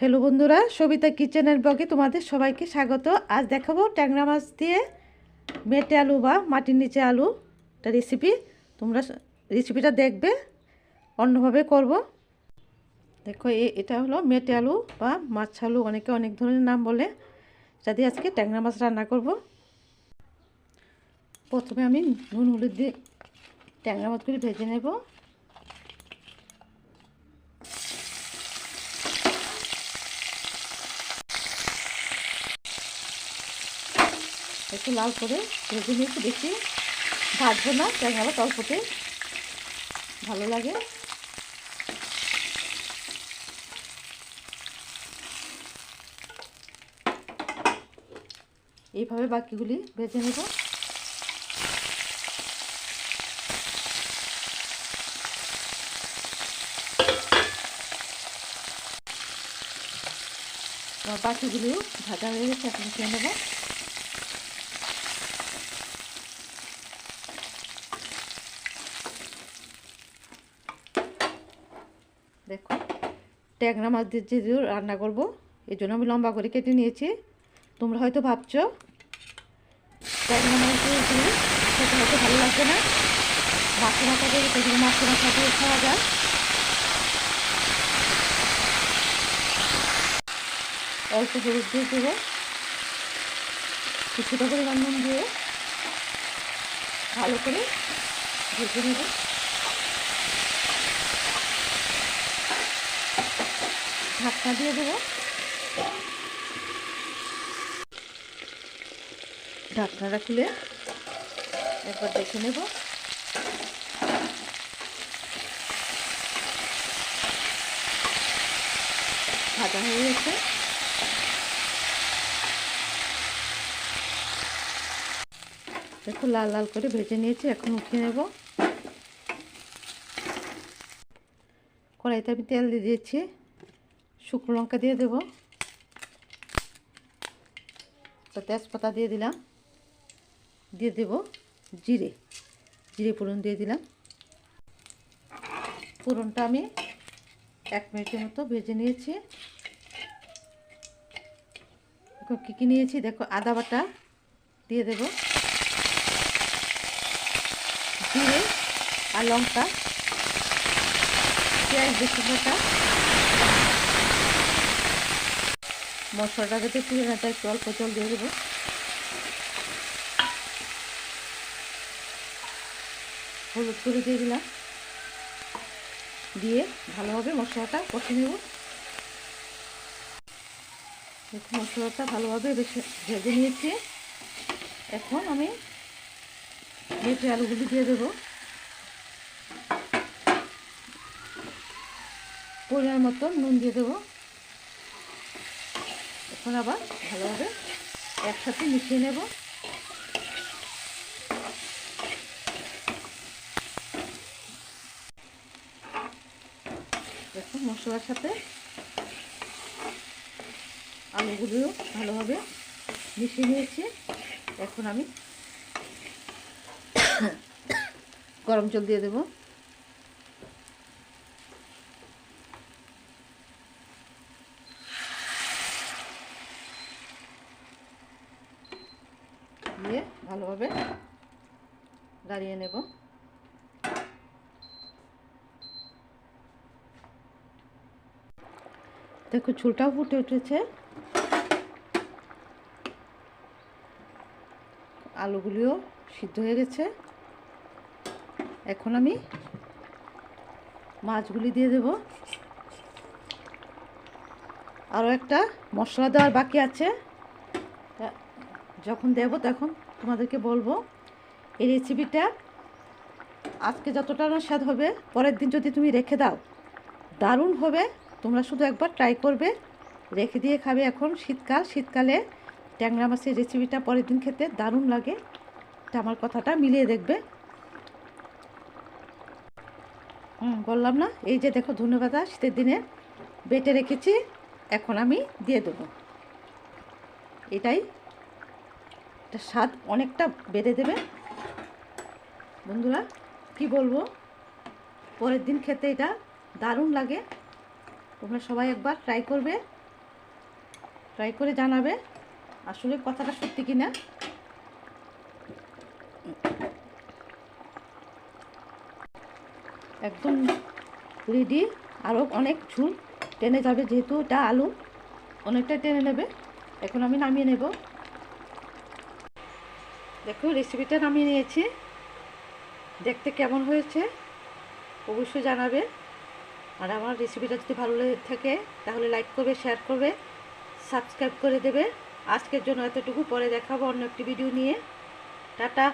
Hello বন্ধুরা, সবিতা কিচেনের ব্লগে তোমাদের সবাইকে স্বাগত। আজ দেখাবো ট্যাংরা মাছ দিয়ে মেটে আলু বা মাটির নিচে আলু একটা রেসিপি তোমরা রেসিপিটা দেখবে, অন্যভাবে করব। দেখো এটা হলো মেটে আলু বা মাছ আলু, অনেকে অনেক ধরনের নাম বলে। যা দিয়ে আজকে ট্যাংরা মাছ রান্না করব। প্রথমে আমি নুন, হলুদ দিয়ে ট্যাংরা মাছগুলি ভেজে নেব। একটু লাল করে ভেজে নিয়েছি, বেশি ভাজবো না, ট্যাংরা মাছ অল্পতে ভালো লাগে। এইভাবে বাকিগুলি ভেজে নেব। বাকিগুলিও ভাজা হয়ে গেছে, এখন খেয়ে নেব। দেখো, ট্যাংরা মাছ দিয়ে যে রান্না করব, এই জন্য আমি লম্বা করে কেটে নিয়েছি। তোমরা হয়তো ভাবছ, ট্যাংরা মাছ দিয়ে দিয়ে খেতে হয়তো ভালো লাগবে না। মাছের মাথা দিয়ে সেগুলো মাছের মাথা দিয়ে খাওয়া যায়। অল্প হলুদ দিয়ে দেবো। কিছুটা করে রান্না দিয়ে ভালো করে ভেজে নেব। ঢাকনা দিয়ে দেবো। ঢাকনাটা খুলে একবার দেখে নেব। ভাজা হয়ে গেছে। দেখো লাল লাল করে ভেজে নিয়েছি, এখন উঠিয়ে নেব। কড়াইতে আমি তেল দিয়ে দিয়েছি। শুকনো লঙ্কা দিয়ে দেবো। তো তেজপাতা দিয়ে দিলাম। দিয়ে দেব জিরে। জিরে ফোড়ন দিয়ে দিলাম। ফোড়নটা আমি এক মিনিটের মতো ভেজে নিয়েছি। দেখো কী কী নিয়েছি দেখো, আদা বাটা দিয়ে দেব। জিরে আর লঙ্কা। পেঁয়াজ বেশি বাটা। মশলাটা যাতে পুড়ে না যায়, একটু অল্প জল দিয়ে দেবো। হলুদ করে দিয়ে দিলাম। দিয়ে ভালোভাবে মশলাটা কষে নেব। মশলাটা ভালোভাবে ভেজে নিয়েছি। এখন আমি মেটে আলুগুলি দিয়ে দেবো। পরিমাণ মতো নুন দিয়ে দেবো। এখন আবার ভালোভাবে একসাথে মিশিয়ে নেব। দেখুন, মশলার সাথে আলুগুলিও ভালোভাবে মিশিয়ে নিয়েছি। এখন আমি গরম জল দিয়ে দেবো। দিয়ে ভালোভাবে দাঁড়িয়ে নেব। দেখো ঝোলটাও ফুটে উঠেছে। আলুগুলিও সিদ্ধ হয়ে গেছে। এখন আমি মাছগুলি দিয়ে দেব। আরও একটা মশলা দেওয়ার বাকি আছে। যখন দেব তখন তোমাদেরকে বলব, এই রেসিপিটা আজকে যতটা না স্বাদ হবে, পরের দিন যদি তুমি রেখে দাও, দারুণ হবে। তোমরা শুধু একবার ট্রাই করবে, রেখে দিয়ে খাবে এখন শীতকাল। শীতকালে ট্যাংরা মাছের রেসিপিটা পরের দিন খেতে দারুণ লাগে। এটা আমার কথাটা মিলিয়ে দেখবে। হুম, বললাম না? এই যে দেখো ধন্যবাদ, শীতের দিনে বেটে রেখেছি, এখন আমি দিয়ে দেবো। এটাই এটা স্বাদ অনেকটা বেড়ে দেবে। বন্ধুরা, কি বলব? পরের দিন খেতে এটা দারুণ লাগে। তোমরা সবাই একবার ট্রাই করবে। ট্রাই করে জানাবে আসলে কথাটা সত্যি কি না একদম রেডি আরও অনেক ঝুল টেনে যাবে, যেহেতু এটা আলু, অনেকটা টেনে নেবে। এখন আমি নামিয়ে নেব। দেখো রেসিপিটা নামিয়ে নিয়েছি। দেখতে কেমন হয়েছে, অবশ্যই জানাবে আর আমার রেসিপিটা যদি ভালো লেগে থাকে, তাহলে লাইক করবে শেয়ার করবে সাবস্ক্রাইব করে দেবে। আজকের জন্য এতটুকু, পরে দেখাবো অন্য একটি ভিডিও নিয়ে। টাটা।